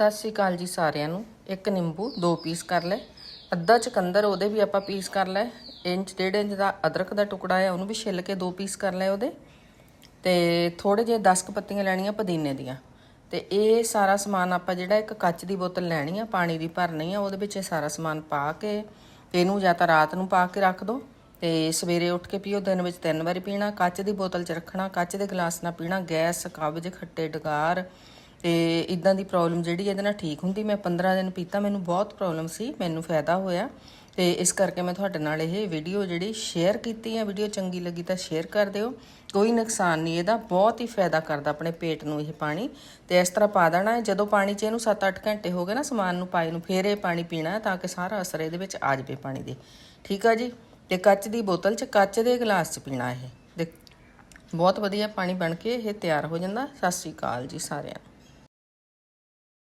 ਸਤਿ ਸ਼੍ਰੀ ਅਕਾਲ ਜੀ ਸਾਰਿਆਂ ਨੂੰ। ਇੱਕ ਨਿੰਬੂ, ਦੋ ਪੀਸ ਕਰ ਲੈ ਅੱਧਾ ਚਕੰਦਰ ਉਹਦੇ ਵੀ ਆਪਾਂ ਪੀਸ ਕਰ ਲੈ ਇੰਚ, ਡੇਢ ਇੰਚ ਦਾ ਅਦਰਕ ਦਾ ਟੁਕੜਾ ਹੈ ਉਹਨੂੰ ਵੀ ਛਿੱਲ ਕੇ ਦੋ ਪੀਸ ਕਰ ਲੈ ਉਹਦੇ। ਤੇ ਥੋੜੇ ਜਿਹੇ 10 ਕੁ ਪੱਤੀਆਂ ਲੈਣੀਆਂ ਪੁਦੀਨੇ ਦੀਆਂ। ਤੇ ਇਹ ਸਾਰਾ ਸਮਾਨ ਆਪਾਂ ਜਿਹੜਾ ਇੱਕ ਕੱਚ ਦੀ ਬੋਤਲ ਲੈਣੀ ਆ, ਪਾਣੀ ਦੀ ਭਰਨੀ ਆ, ਉਹਦੇ ਵਿੱਚ ਇਹ ਸਾਰਾ ਸਮਾਨ ਪਾ ਕੇ ਇਹਨੂੰ ਜਾਂ ਤਾਂ ਰਾਤ ਨੂੰ ਪਾ ਕੇ ਰੱਖ ਦੋ। ਤੇ ਸਵੇਰੇ ਉੱਠ ਕੇ ਪੀਓ, ਦਿਨ ਵਿੱਚ ਤਿੰਨ ਵਾਰੀ ਪੀਣਾ, ਕੱਚ ਦੀ ਬੋਤਲ 'ਚ ਰੱਖਣਾ, ਕੱਚ ਦੇ ਗਲਾਸ ਨਾਲ ਪੀਣਾ, ਗੈਸ, ਕਬਜ਼, ਖੱਟੇ ਡਕਾਰ ਤੇ ਇਦਾਂ ਦੀ ਪ੍ਰੋਬਲਮ ਜਿਹੜੀ ਇਹਦੇ ਨਾਲ ਠੀਕ ਹੁੰਦੀ, ਮੈਂ 15 ਦਿਨ ਪੀਤਾ, ਮੈਨੂੰ ਬਹੁਤ ਪ੍ਰੋਬਲਮ ਸੀ, ਮੈਨੂੰ ਫਾਇਦਾ ਹੋਇਆ। ਤੇ ਇਸ ਕਰਕੇ ਮੈਂ ਤੁਹਾਡੇ ਨਾਲ ਇਹ ਵੀਡੀਓ ਜਿਹੜੀ ਸ਼ੇਅਰ ਕੀਤੀ ਹੈ ਵੀਡੀਓ ਚੰਗੀ ਲੱਗੀ ਤਾਂ ਸ਼ੇਅਰ ਕਰ ਦਿਓ। ਕੋਈ ਨੁਕਸਾਨ ਨਹੀਂ, ਇਹਦਾ ਬਹੁਤ ਹੀ ਫਾਇਦਾ ਕਰਦਾ ਆਪਣੇ ਪੇਟ ਨੂੰ ਇਹ ਪਾਣੀ। ਤੇ ਇਸ ਤਰ੍ਹਾਂ ਪਾ ਦੇਣਾ ਹੈ, ਜਦੋਂ ਪਾਣੀ 'ਚ ਇਹਨੂੰ 7-8 ਘੰਟੇ ਹੋ ਗਏ ਨਾ ਸਮਾਨ ਨੂੰ ਪਾਏ ਨੂੰ, ਫੇਰ ਇਹ ਪਾਣੀ ਪੀਣਾ ਤਾਂ ਕਿ ਸਾਰਾ ਅਸਰ ਇਹਦੇ ਵਿੱਚ ਆ ਜਾਵੇ ਪਾਣੀ ਦੇ। ਠੀਕ ਆ ਜੀ? ਤੇ ਕੱਚ ਦੀ ਬੋਤਲ 'ਚ, ਕੱਚ ਦੇ ਗਲਾਸ 'ਚ ਪੀਣਾ ਇਹ। ਦੇਖ, ਬਹੁਤ ਵਧੀਆ ਪਾਣੀ ਬਣ ਕੇ ਇਹ ਤਿਆਰ ਹੋ ਜਾਂਦਾ। ਸਤਿ ਸ਼੍ਰੀ ਅਕਾਲ ਜੀ ਸਾਰਿਆਂ ਨੂੰ।